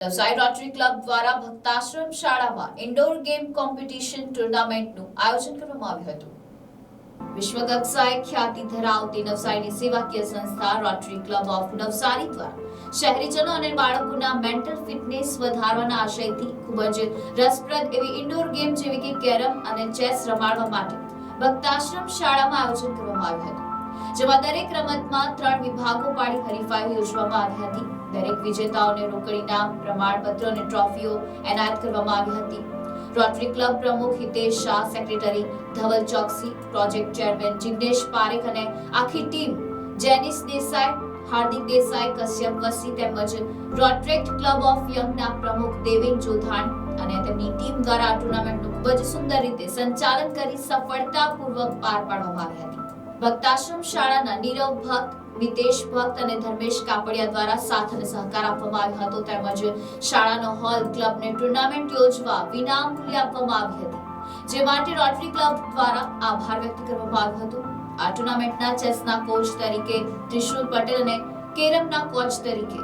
Navsari rotary club દ્વારા ભક્તાશ્રમ શાળામાં indoor game competition ટુર્નામેન્ટનું આયોજન કરવામાં આવ્યું હતું. વિશ્વ કક્ષાએ ખ્યાતિ ધરાવતી નવસારીની સેવાકીય સંસ્થા રોટરી ક્લબ ઓફ નવસારી દ્વારા શહેરીજનો અને બાળકોના મેન્ટલ ફિટનેસ વધારવાના આશયથી ખૂબ જ રસપ્રદ એવી ઇન્ડોર ગેમ જેવી કે કેરમ અને ચેસ રમાડવા માટે ભક્તાશ્રમ શાળામાં આયોજન કરવામાં આવ્યું હતું. જેમાં દરેક રમતમાં ત્રણ વિભાગો પાડી હરીફાઈઓ યોજવામાં આવી હતી. દરેક વિજેતાઓને રોકડ ઇનામ પ્રમાણપત્ર અને ટ્રોફીઓ એનાયત કરવામાં આવી હતી. રોટરી ક્લબ પ્રમુખ Hitesh Shah, secretary Dhaval Choksi, project chairman Jignesh Parekh અને આખી ટીમ જેનિસ દેસાઈ, હાર્દિક દેસાઈ, કશ્યપ વસી તેમજ રોટરેક્ટ ક્લબ ઓફ યંગના પ્રમુખ દેવેન જોધાણ અને તેમની ટીમ દ્વારા આ ટુર્નામેન્ટનું ખૂબ જ સુંદર રીતે સંચાલન કરી સફળતાપૂર્વક પાર પાડવામાં આવી હતી. ભક્તાશ્રમ શાળાના નીરવ ભક્ત, મિતેશ ભક્ત અને ધર્મેશ કાપડિયા દ્વારા સાથ અને સહકાર આપવામાં આવ્યો હતો. તેમજ શાળાનો હોલ, ક્લબને ટુર્નામેન્ટ યોજવા વિનામૂલ્યે આપવામાં આવી હતી. જે માટે રોટરી ક્લબ દ્વારા આભાર વ્યક્ત કરવામાં આવ્યો હતો. આ ટુર્નામેન્ટના ચેસના કોચ તરીકે ત્રિશુલ પટેલ અને કેરમના કોચ તરીકે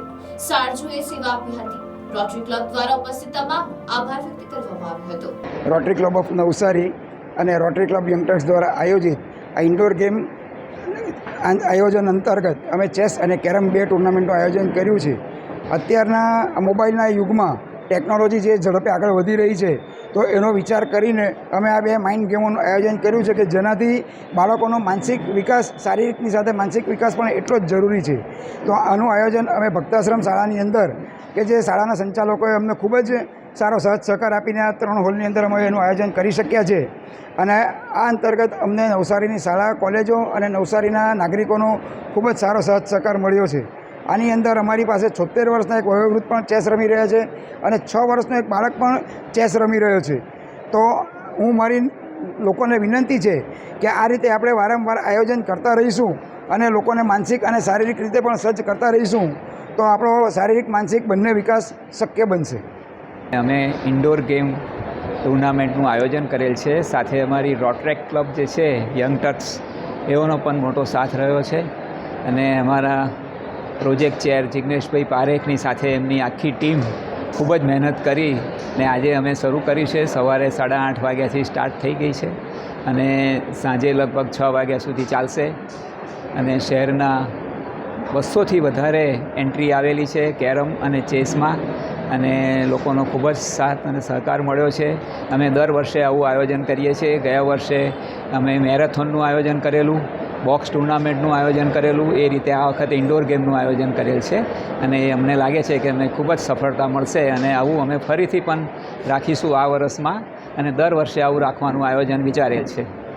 સારજુએ સેવા આપી હતી. રોટરી ક્લબ દ્વારા ઉપસ્થિત તમામ આભાર વ્યક્ત કરવામાં આવ્યો હતો. રોટરી ક્લબ ઓફ નવસારી અને રોટરી ક્લબ યંગસ્ટર્સ દ્વારા આયોજિત આ ઇન્ડોર ગેમ આયોજન અંતર્ગત અમે ચેસ અને કેરમ બે ટુર્નામેન્ટનું આયોજન કર્યું છે. અત્યારના મોબાઈલના યુગમાં ટેકનોલોજી જે ઝડપે આગળ વધી રહી છે, તો એનો વિચાર કરીને અમે આ બે માઇન્ડ ગેમોનું આયોજન કર્યું છે કે જેનાથી બાળકોનો માનસિક વિકાસ, શારીરિકની સાથે માનસિક વિકાસ પણ એટલો જ જરૂરી છે. તો આનું આયોજન અમે ભક્તાશ્રમ શાળાની અંદર, કે જે શાળાના સંચાલકોએ અમને ખૂબ જ સારો સહજ સહકાર આપીને આ ત્રણ હોલની અંદર અમે એનું આયોજન કરી શક્યા છે. અને આ અંતર્ગત અમને નવસારીની શાળા, કોલેજો અને નવસારીના નાગરિકોનો ખૂબ જ સારો સહજ સહકાર મળ્યો છે. આની અંદર અમારી પાસે છોતેર વર્ષના એક વયોવૃદ્ધ પણ ચેસ રમી રહ્યા છે અને છ વર્ષનો એક બાળક પણ ચેસ રમી રહ્યો છે. તો હું મારી લોકોને વિનંતી છે કે આ રીતે આપણે વારંવાર આયોજન કરતા રહીશું અને લોકોને માનસિક અને શારીરિક રીતે પણ સજ્જ કરતા રહીશું, તો આપણો શારીરિક, માનસિક બંને વિકાસ શક્ય બનશે. અમે ઇન્ડોર ગેમ ટુર્નામેન્ટનું આયોજન કરેલ છે. સાથે અમારી રોટ્રેક ક્લબ જે છે યંગ ટક્સ એઓનો પણ મોટો સાથ રહ્યો છે. અને અમારા પ્રોજેક્ટ ચેર જિગ્નેશભાઈ પારેખની સાથે એમની આખી ટીમ ખૂબ જ મહેનત કરી ને આજે અમે શરૂ કરી છે. સવારે સાડા આઠ વાગ્યાથી સ્ટાર્ટ થઈ ગઈ છે અને સાંજે લગભગ છ વાગ્યા સુધી ચાલશે. અને શહેરના બસોથી વધારે એન્ટ્રી આવેલી છે, કેરમ અને ચેસમાં. અને લોકોનો ખૂબ જ સાથ અને સહકાર મળ્યો છે. અમે દર વર્ષે આવું આયોજન કરીએ છીએ. ગયા વર્ષે અમે મેરેથોનનું આયોજન કરેલું, બોક્સ ટુર્નામેન્ટનું આયોજન કરેલું, એ રીતે આ વખતે ઇન્ડોર ગેમનું આયોજન કરેલ છે. અને એ અમને લાગે છે કે અમને ખૂબ જ સફળતા મળશે અને આવું અમે ફરીથી પણ રાખીશું આ વર્ષમાં અને દર વર્ષે આવું રાખવાનું આયોજન વિચારેલ છે